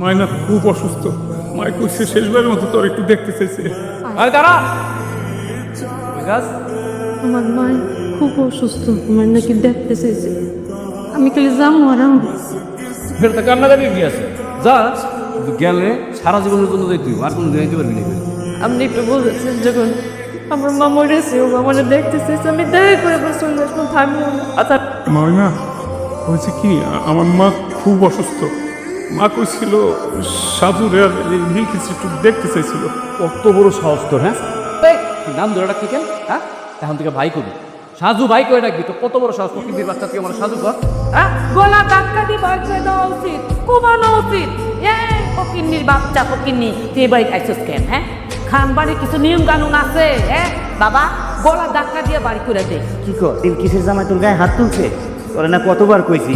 মায়না খুব অসুস্থ। মায় কইছে শেষবারের মতো তোর একটু দেখতে চাইছে। আরে দাঁড়া! আমার মা খুব অসুস্থ আমার নাকি দেখতে চাইছে। আমি খালি যাব আর আমবো। ফের তো কান্নাকাটি কি আছে। যা গেলে সারা জীবনের জন্য যাই তুই আর কোনো দিন পারবি না আপনি একটু বলেছেন যখন আমার মা মরেছে ও আমার দেখতে চাইছে আমি দেখা করে আসব থামিও না। আচ্ছা মায়না হয়েছে কি? আমার মা খুব অসুস্থ। মা কইছিল আর নীলকিস একটু দেখতে চাইছিল। কত বড় সাহস তোর হ্যাঁ? নাম ধরে ডাকতি কেন? হ্যাঁ? এখন থেকে ভাই করবি সাজু ভাই করে ডাকবি তো কত বড় সাহস প্রকৃতির বাচ্চা তুই আমার সাজু কর হ্যাঁ? গলা ধাক্কা দিয়ে বাঁচবে দেওয়া উচিত কমানো উচিত। এই ফকিন্নির বাচ্চা ফকিন্নি তুই এবারে খাইছিস কেন হ্যাঁ? খান বাড়ির কিছু নিয়ম কানুন আছে হ্যাঁ বাবা গলা ধাক্কা দিয়ে বাড়ি করে দে। কি কর তিল কিসের জামাই তোর গায়ে হাত তুলছে? ওরা না কতবার কইছি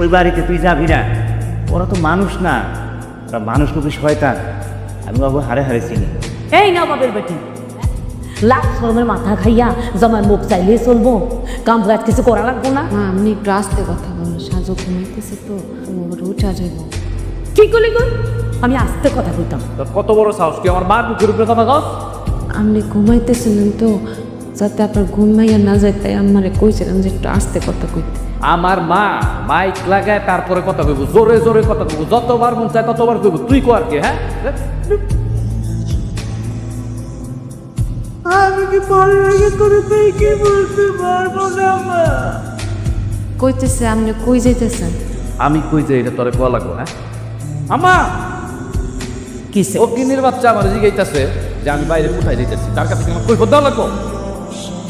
ওই বাড়িতে তুই যাবি না। ওরা তো মানুষ না। ওরা মানুষ কিন্তু শয়তান। আমি বাবু হারে হারে চিনি। এই না বাবের বেটি। লাখ শরমের মাথা খাইয়া জামাই মুখ চাইলেই চলবো। কাম কাজ কিছু করা লাগবো না। মা আপনি একটু আসতে কথা বলুন সাজু ঘুমাইতেছে তো উঠা যাইব কি করলি গো? আমি আস্তে কথা কইতাম। কত বড় সাহস? তুই আমার মার মুখের উপরে কথা কস। আপনি ঘুমাইতেছিলেন তো যাতে আপনার ঘুমাইয়া না যায় তাই আমারে কইছিলেন যে একটু আসতে কথা কইতে। আমার মা মাইক লাগায় তারপরে কথা কইব জোরে জোরে কথা কইব যতবার মন চায় ততবার কইব তুই কো আর কি হ্যাঁ? কইতেছে আপনি কই যাইতেছেন? আমি কই যাই এটা তোরে কোয়া লাগবো হ্যাঁ? আমা কিসে ও কিনির বাচ্চা আমার জিগাইতাছে যে আমি বাইরে কোথায় যাইতেছি তার কাছে কি আমার কই দেওয়া লাগবো?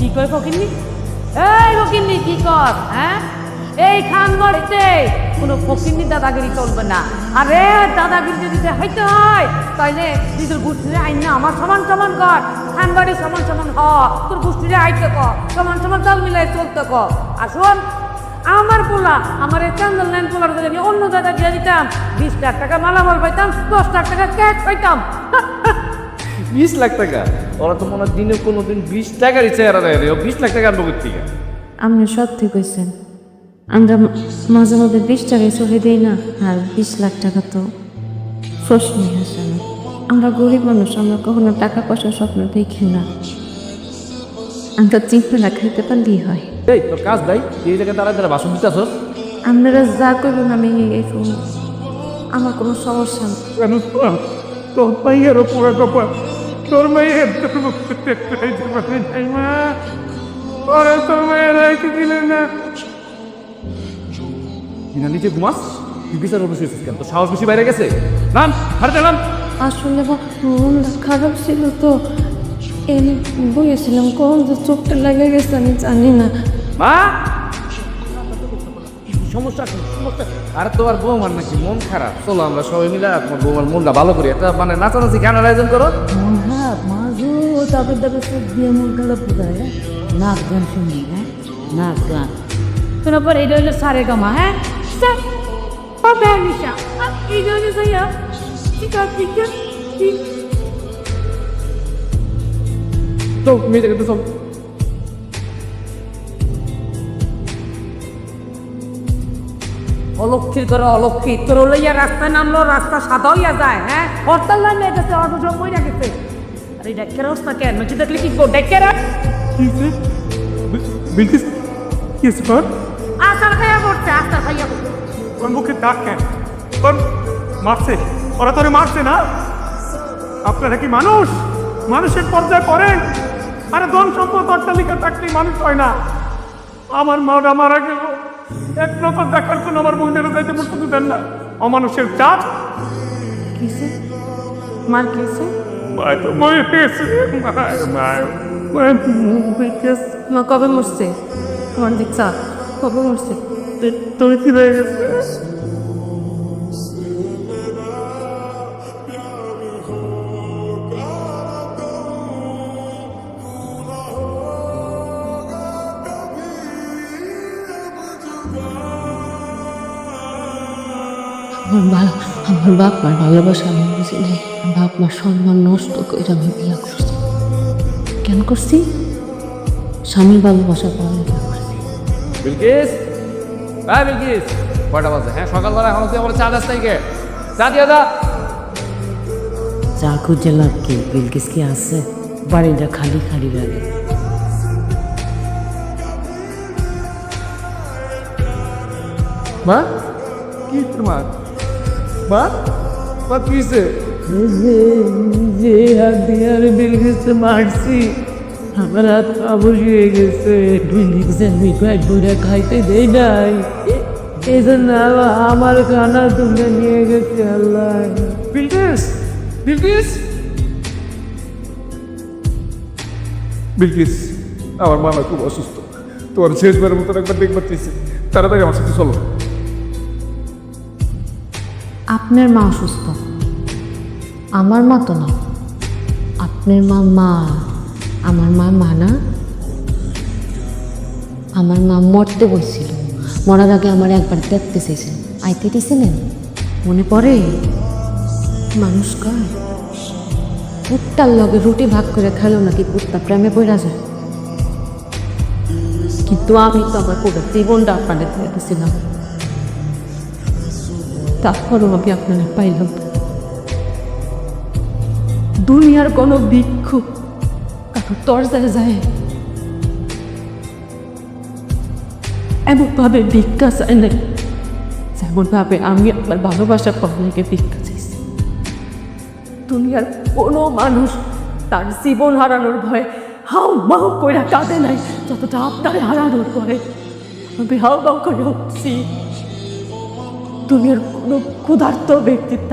কি করে ফকিন্নি? এই ফকিন্নি, কি কর হ্যাঁ? এই খান বাড়িতে কোনো ফকিন্নি দাদাগিরি চলবে না। আরে, দাদাগিরি যদি হইতে হয়, তাইলে নিজের গোষ্ঠীরে আইন না, আমার সমান সমান কর। খান বাড়ি সমান সমান হ, তোর গোষ্ঠীরে আইতে ক, সমান সমান তাল মিলাই চলতে ক। আসুন আমার পোলা, আমার এই চান্দল লাইন পোলার যদি আমি অন্য জায়গায় দিয়ে দিতাম, বিশ লাখ টাকা মালামাল পাইতাম, দশ লাখ টাকা ক্যাশ পাইতাম। বিশ লাখ টাকা? ওরা তো মনে হয় দিনে কোনো দিন বিশ টাকারই চেহারা দেয়। রে বিশ লাখ টাকা আনব থেকে আপনি সত্যি কইছেন। আমরা মাঝে মাঝে বিশ টাকায় চলে দিই না আর বিশ লাখ টাকা তো প্রশ্নই আসে না। আমরা গরিব মানুষ আমরা কখনো টাকা পয়সার স্বপ্ন দেখি না। আমরা চিন্তা না খাইতে পারলেই হয়। এই তোর কাজ দেয় এই জায়গায় দাঁড়ায় দাঁড়া বাসন দিতেছস আপনারা যা করবেন আমি আমার কোনো সমস্যা নেই। কেন তোর ওপরে কপাল তোর মাইয়ের তোর মুখ দেখতে পারে নাই মা ওরা তোর মায়ের রাইতে দিলে না। কিনা নিচে ঘুমাস। তুই বিচার অবশ্যই কেন? তোর সাহস বেশি বাইরে গেছে। নাম হাঁটতে নাম। আসলে মনটা খারাপ ছিল তো। এমনি বলেছিলাম কোন যে চোখটা লেগে গেছে আমি জানি না। মা সমস্যা কি? সমস্যা আর তোমার বৌমার নাকি মন খারাপ। চলো আমরা সবাই মিলে তোমার বৌমার মনটা ভালো করি। একটা মানে নাচানাচি গানের আয়োজন করো। হ্যাঁ মাজু তবে তবে চোখ দিয়ে মন গেল পুরায় নাক গান শুনি হ্যাঁ? নাক গান। শোনার পর এটা হলো সারে গামা হ্যাঁ? স্যার পাবে নিশা এই জন্য সাইয়া ঠিক আছে ঠিক আছে তো মেয়ে দেখে তো সব অলক্ষীর করে অলক্ষী তোর লইয়া রাস্তায় নামলো রাস্তা সাদা হইয়া যায় হ্যাঁ? হরতাল লাইনে গেছে অটো সব মইরা গেছে। আরে ডেকের অবস্থা কেন? মেচি দেখলে কি গো ডেকের? কি হয়েছে? বি- বিলকিস কি তোর? আসার খাইয়া পড়ছে আসার খাইয়া পড়ছে তোর মুখে দাগ কেন? তোর মারছে ওরা তোরে মারছে না? আপনারা কি মানুষ? মানুষের পর্যায়ে পড়েন। আরে ধন সম্পদ অট্টালিকা থাকলে মানুষ হয় না। আমার মারা মারা গেল। এক নজর দেখার জন্য আমার বোনের যাইতে পর্যন্ত দেন না। অমানুষের চাপ কিসে? মার কিসে? মায় তো মরে গেছে মায় মায়। মায় মরে গেছে। মা কবে মরছে? দেখছা কবে মরছে? তুমি কি হয়ে গেছে। আমার বাপ আমার বাপ মার ভালোবাসা আমি বুঝি নাই। বাপ মার সম্মান নষ্ট করে আমি বিয়া করছি। কেন করছি? স্বামীর ভালোবাসা পাওয়া যায় বিলকিস? হ্যাঁ বিলকিস কয়টা বাজে? হ্যাঁ সকালবেলা এখন তুই আমার চা দাস নাই কে? চা দিয়ে দা চা খুঁজে লাভ কি? বিলকিস কি আছে? বাড়িটা খালি খালি লাগে। মা? কি তোমার মা মা কি হয়েছে যে হাত দিয়ে আমি বিলকিসকে মারছি। আমার হাত আবুজ হয়ে গেছে। বিলকিসের মিঠাই ঘুরে খাইতে দেই নাই। এই জন্য আমার খানা তুলে নিয়ে গেছে আল্লাহ। বিলকিস বিলকিস বিলকিস আমার মামা খুব অসুস্থ। তোমার শেষবারের মতন একবার দেখবার চেয়েছি তাড়াতাড়ি আমার সাথে চলো। আপনার মা অসুস্থ। আমার মা তো না। আপনার মা মা। আমার মা মা না। আমার মা মরতে বসছিল। মরার আগে আমার একবার দেখতে চেয়েছেন আইতে দিছিলেন মনে পড়ে? মানুষ কয়, কুত্তার লগে রুটি ভাগ করে খেলো নাকি কুত্তা প্রেমে পড়া যায়? কিন্তু আমি তো আমার পুরো জীবনটা আপনাদের দিয়ে দিয়েছিলাম তারপরও আমি আপনারা পাইলাম। দুনিয়ার কোনো ভিক্ষু কারও তরজায় যায়। এমনভাবে ভিক্ষা চাই নাই, যেমনভাবে আমি আমার ভালোবাসা পাবনাকে ভিক্ষা চাইছি। দুনিয়ার কোনো মানুষ তার জীবন হারানোর ভয়ে হাউ মাউ করে কাঁদে নাই, যতটা আপনার হারানোর পরে আমি হাউ মাউ করে উঠছি। দুনিয়ার কোনো ক্ষুধার্ত ব্যক্তিত্ব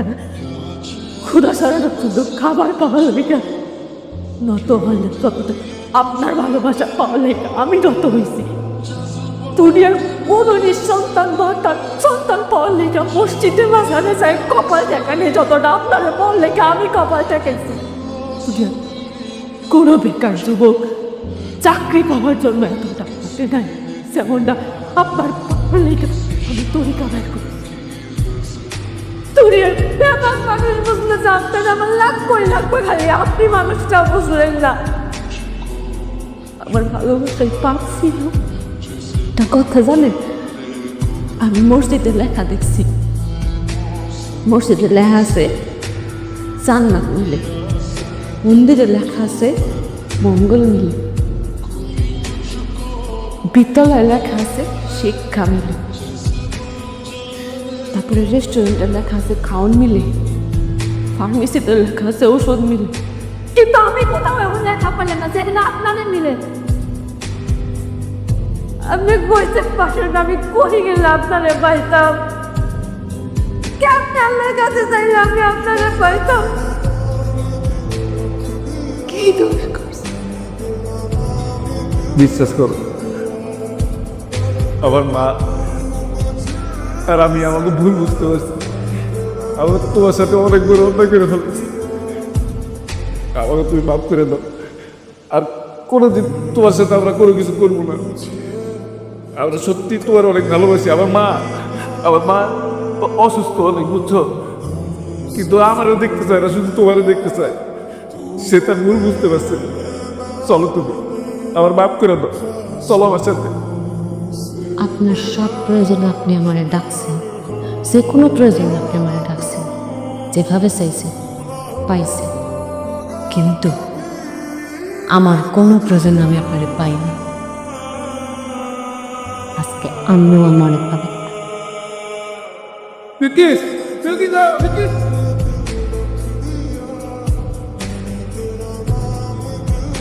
ক্ষুধা সারানোর জন্য খাবার পাওয়া লেগে নত হলে ততটা আপনার ভালোবাসা পাওয়া লেগে আমি নত হয়েছি। দুনিয়ার কোনো নিঃসন্তান বা তার সন্তান পাওয়ার লেগে মসজিদে মাঝানে যায়, কপাল দেখানে যতটা আপনার পাওয়ার লেগে আমি কপাল দেখাইছি। দুনিয়ার কোনো বেকার যুবক চাকরি পাওয়ার জন্য এতটা নাই। যেমনটা আপনার লেগে আমি তরিকা বের করি দুনিয়ার ব্যাপক মানুষ জানতেন আমার লাগবে খালি, আপনি মানুষটা বুঝলেন না। আমার ভালোবাসায় পাচ্ছি না একটা কথা জানেন? আমি মসজিদে লেখা দেখছি। মসজিদে লেখা আছে, জান্নাত মিলে মন্দিরে লেখা আছে, মঙ্গল মিলে বিদ্যালয়ে লেখা আছে, শিক্ষা মিলে তারপরে রেস্টুরেন্টে লেখা আছে মিলে। ফার্মেসিতে লেখা আছে মিলে। কিন্তু আমি কোথাও এমন লেখা পেলাম মিলে। আমি কইতে আমি কই গেলে পাইতাম। কেমন আল্লাহর কাছে পাইতাম? কি বিশ্বাস করো, আমার মা আর আমি আমাকে ভুল বুঝতে পারছি। আমাকে তোমার সাথে অনেক বড় অন্যায় করে ফেলেছি। আমাকে তুমি মাফ করে দাও। আর কোনোদিন তোমার সাথে আমরা কোনো কিছু করব না। আমরা সত্যি তোমার অনেক ভালোবাসি। আমার মা আমার মা অসুস্থ অনেক, বুঝছ? কিন্তু আমারও দেখতে চায় না, শুধু তোমারও দেখতে চায়। সে তার ভুল বুঝতে পারছে। চলো তুমি, আমার মাফ করে দাও। চলো আমার সাথে। আপনার সব প্রয়োজনে আপনি আমারে ডাকছেন। যে কোনো প্রয়োজনে আপনি আমারে ডাকছেন। যেভাবে চাইছেন, পাইছেন। কিন্তু আমার কোনো প্রয়োজন আমি আপনারে পাইনি আজকে আমিও আমার পাবে বিকিস।